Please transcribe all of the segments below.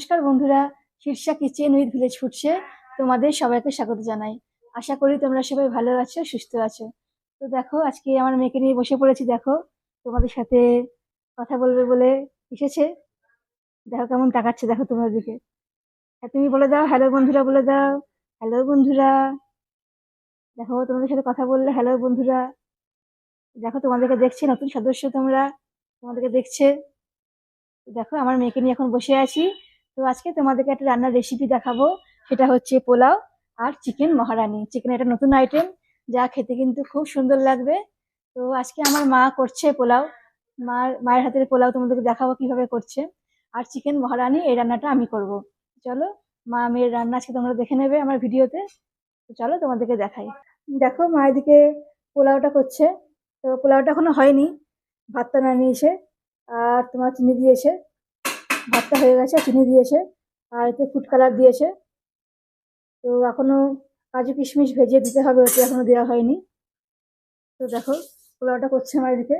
নমস্কার বন্ধুরা, Shirsha kitchen with village ফুডসে তোমাদের সবাইকে স্বাগত জানাই। আশা করি তোমরা সবাই ভালো আছো, সুস্থ আছো। তো দেখো, আজকে আমার মেয়েকে নিয়ে বসে পড়েছি, দেখো, তোমাদের সাথে কথা বলবে বলে এসেছে। দেখো কেমন তাকাচ্ছে, দেখো তোমার দিকে। হ্যাঁ তুমি বলে দাও হ্যালো বন্ধুরা, বলে দাও। হ্যালো বন্ধুরা। দেখো, তোমাদের সাথে কথা বললে হ্যালো বন্ধুরা। দেখো, তোমাদেরকে দেখছে, নতুন সদস্য তোমরা, তোমাদেরকে দেখছে। দেখো, আমার মেয়েকে নিয়ে এখন বসে আছি। তো আজকে তোমাদেরকে একটা রান্নার রেসিপি দেখাবো। সেটা হচ্ছে পোলাও আর চিকেন মহারানি। চিকেন একটা নতুন আইটেম যা খেতে কিন্তু খুব সুন্দর লাগবে। তো আজকে আমার মা করছে পোলাও। মার, মায়ের হাতের পোলাও তোমাদেরকে দেখাবো কীভাবে করছে। আর চিকেন মহারানি, এই রান্নাটা আমি করব। চলো, মা, মেয়ের রান্না আজকে তোমরা দেখে নেবে আমার ভিডিওতে। তো চলো তোমাদেরকে দেখাই। দেখো, মা এদিকে পোলাওটা করছে। তো পোলাওটা এখনও হয়নি। ভাতটা নামিয়েছে। আর তোমার চিনি দিয়েছে। ভাতটা হয়ে গেছে, চিনি দিয়েছে, আর এতে ফুড কালার দিয়েছে। তো এখনও কাজু কিশমিশ ভেজে দিতে হবে ওতে এখনও দেওয়া হয়নি। তো দেখো, পোলাওটা করছে আমার এদিকে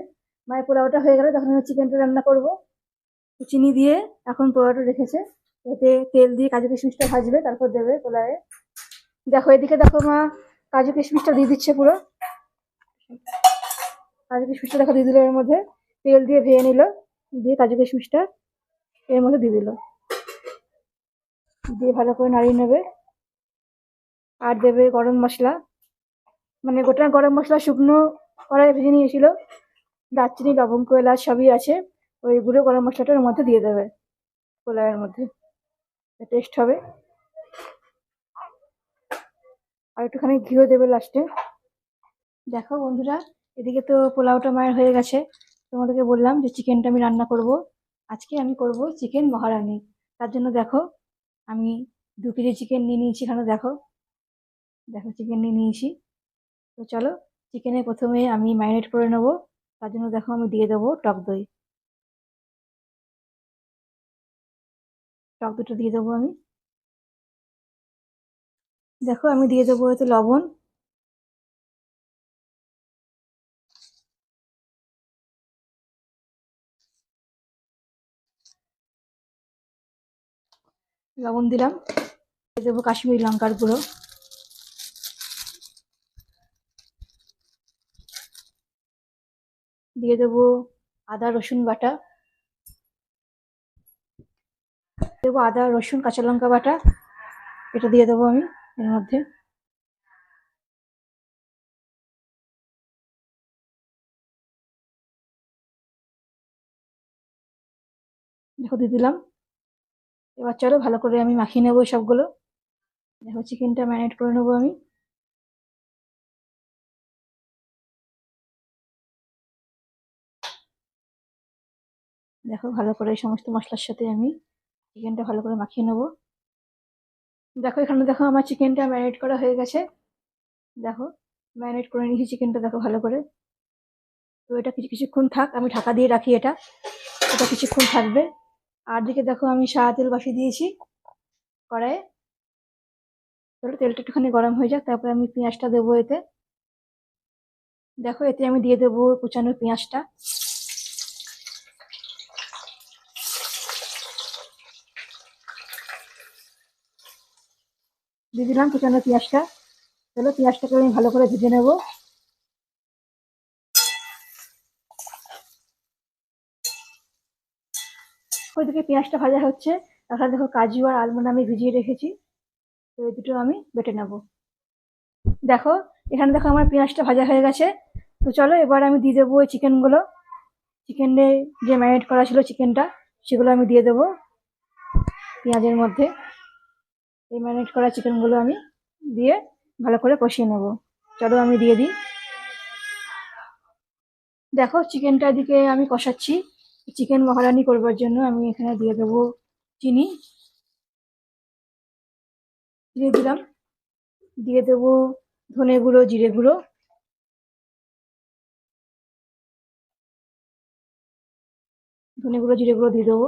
মায়ের পোলাওটা হয়ে গেলে তখন চিকেনটা রান্না করব। তো চিনি দিয়ে এখন পোলাওটা রেখেছে। এতে তেল দিয়ে কাজু কিশমিশটা ভাজবে, তারপর দেবে পোলাওয়ে। দেখো, এদিকে দেখো মা, কাজু কিশমিশটা দিয়ে দিচ্ছে পুরো। কাজু কিশমিশটা দেখো দিয়ে দিল এর মধ্যে। তেল দিয়ে ভেজে নিল, দিয়ে কাজু কিশমিশটা এর মধ্যে দিয়ে দিল। দিয়ে ভালো করে নাড়িয়ে নেবে। আর দেবে গরম মশলা। মানে গোটা গরম মশলা, শুকনো কড়াই ভেজে নিয়েছিল। দারচিনি, লবঙ্গ, এলাচ সবই আছে। ওই গুঁড়ো গরম মশলাটার মধ্যে দিয়ে দেবে। পোলাওয়ের মধ্যে। টেস্ট হবে। আর একটুখানি ঘিও দেবে লাস্টে দেখো বন্ধুরা, এদিকে তো পোলাওটা মায়ের হয়ে গেছে। তোমাদেরকে বললাম যে চিকেনটা আমি রান্না করব। আজকে আমি করব চিকেন মহারানি। তার জন্য দেখো, আমি দু কেজি চিকেন নিয়ে নিয়েছি এখানে, দেখো। দেখো, চিকেন নিয়ে নিয়েছি। তো চলো, চিকেনে প্রথমে আমি ম্যারিনেট করে নেব। তার জন্য দেখো, আমি দিয়ে দেবো টক দই। টক দইটা দিয়ে দেবো আমি। দেখো, আমি দিয়ে দেবো এতে লবণ। লবণ দিলাম। দেবো কাশ্মীরি লঙ্কার গুঁড়ো। দিয়ে দেবো আদা, রসুন বাটা। দেবো আদা, রসুন, কাঁচা লঙ্কা বাটা। এটা দিয়ে দেবো আমি এর মধ্যে। দেখো, দিয়ে দিলাম। এবার চলো ভালো করে আমি মাখিয়ে নেব সবগুলো। দেখো চিকেনটা ম্যারিনেট করে নেব আমি। দেখো ভালো করে সমস্ত মশলার সাথে আমি চিকেনটা ভালো করে মাখিয়ে নেব। দেখো এখানে দেখো আমার চিকেনটা ম্যারিনেট করা হয়ে গেছে। দেখো ম্যারিনেট করে নিয়েছি চিকেনটা দেখো ভালো করে। তো এটা কিছু কিছুক্ষণ থাক, আমি ঢাকা দিয়ে রাখি এটা। এটা কিছুক্ষণ থাকবে। আর দিকে দেখো আমি সাদা তেল বসিয়ে দিয়েছি কড়াইয়ে। চলো তেলটা একটুখানি গরম হয়ে যাক, তারপরে আমি পেঁয়াজটা দেবো এতে। দেখো এতে আমি দিয়ে দেবো কুচানো পেঁয়াজটা। দিয়ে দিলাম কুচানো পেঁয়াজটা। চলো পেঁয়াজটাকে আমি ভালো করে ভেজে নেব। ওইদিকে পেঁয়াজটা ভাজা হচ্ছে তাছাড়া দেখো কাজু আর আলমন্ড আমি ভিজিয়ে রেখেছি। তো এই দুটো আমি বেটে নেব। দেখো, এখানে দেখো আমার পেঁয়াজটা ভাজা হয়ে গেছে। তো চলো এবার আমি দিয়ে দেবো ওই চিকেনগুলো। চিকেনে যে ম্যারিনেট করা ছিল চিকেনটা, সেগুলো আমি দিয়ে দেবো পেঁয়াজের মধ্যে। এই ম্যারিনেট করা চিকেনগুলো আমি দিয়ে ভালো করে কষিয়ে নেব। চলো আমি দিয়ে দিই। দেখো, চিকেনটা দিকে আমি কষাচ্ছি। চিকেন মহারানি করবার জন্য আমি এখানে দিয়ে দেবো চিনি দিয়ে দিলাম দিয়ে দেবো ধনে গুঁড়ো জিরে গুঁড়ো ধনে গুঁড়ো জিরে গুঁড়ো দিয়ে দেবো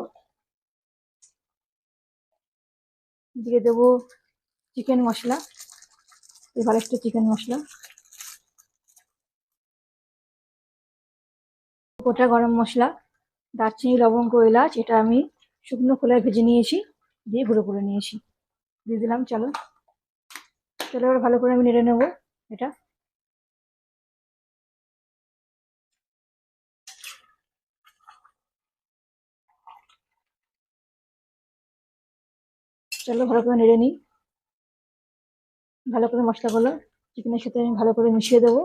দিয়ে দেবো চিকেন মশলা এভারেস্টের চিকেন মশলা গোটা গরম মশলা দারচিনি, লবঙ্গ, এলাচ, এটা আমি শুকনো খোলায় ভেজে নিয়েছি, দিয়ে গুঁড়ো করে নিয়েছি। দিয়ে দিলাম, চলো। চলো, এবার ভালো করে আমি নেড়ে নেব এটা। চলো, ভালো করে নেড়ে নিই। ভালো করে মশলাগুলো চিকেনের সাথে আমি ভালো করে মিশিয়ে দেবো।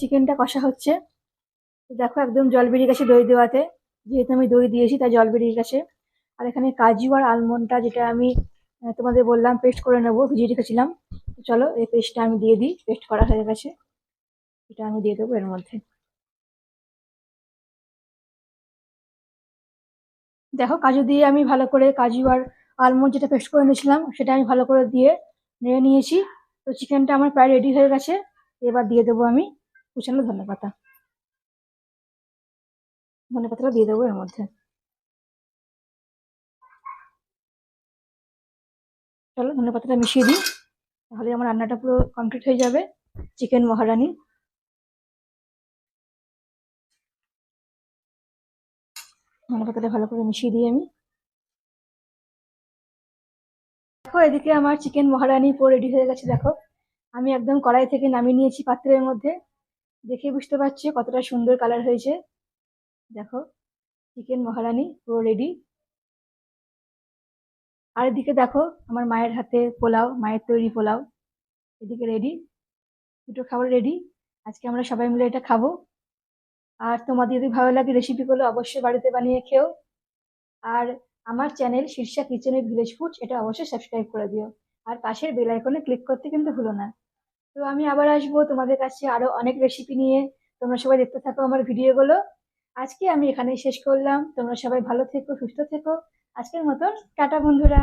চিকেনটা কষা হচ্ছে। দেখো একদম জল বেরিয়ে গেছে দই দেওয়াতে, যেহেতু আমি দই দিয়েছি, তাই জল বেরিয়ে গেছে। আর এখানে কাজু আর আলমন্ডটা যেটা আমি তোমাদের বললাম পেস্ট করে নেব, ভিজিয়ে রেখেছিলাম। চলো, এই পেস্টটা আমি দিয়ে দিই পেস্ট করা হয়ে গেছে। এটা আমি দিয়ে দেবো এর মধ্যে। দেখো, কাজু দিয়ে আমি ভালো করে কাজু আর আলমন্ড যেটা পেস্ট করে নিয়েছিলাম সেটা আমি ভালো করে দিয়ে নেড়ে নিয়েছি। তো চিকেনটা আমার প্রায় রেডি হয়ে গেছে। এবার দিয়ে দেবো আমি কুচানো ধনে পাতা ধনে পাতাটা দিয়ে দেবো এর মধ্যে। চলো ধনে পাতাটা মিশিয়ে দিই। তাহলে আমার রান্নাটা পুরো কমপ্লিট হয়ে যাবে। চিকেন মহারানি ধনে পাতাটা ভালো করে মিশিয়ে দিই আমি। দেখো, এদিকে আমার চিকেন মহারানি পুরো রেডি হয়ে গেছে, দেখো। আমি একদম কড়াই থেকে নামিয়ে নিয়েছি পাত্রের মধ্যে। দেখে বুঝতে পারছি কতটা সুন্দর কালার হয়েছে। দেখো চিকেন মহারানি পুরো রেডি আর এদিকে দেখো, আমার মায়ের হাতে পোলাও, মায়ের তৈরি পোলাও, এদিকে রেডি দুটো খাবার রেডি আজকে আমরা সবাই মিলে এটা খাব। আর তোমাদের যদি ভালো লাগে রেসিপিগুলো অবশ্যই বাড়িতে বানিয়ে খেও। আর আমার channel Shirsha kitchen village foods এটা অবশ্যই সাবস্ক্রাইব করে দিও। আর পাশের বেল আইকনে ক্লিক করতে কিন্তু ভুলো না। তো আমি আবার আসব তোমাদের কাছে আরও অনেক রেসিপি নিয়ে। তোমরা সবাই দেখতে থাকো আমার ভিডিওগুলো আজকে আমি এখানেই শেষ করলাম। তোমরা সবাই ভালো থেকো, সুস্থ থেকো। আজকের মতন টাটা বন্ধুরা।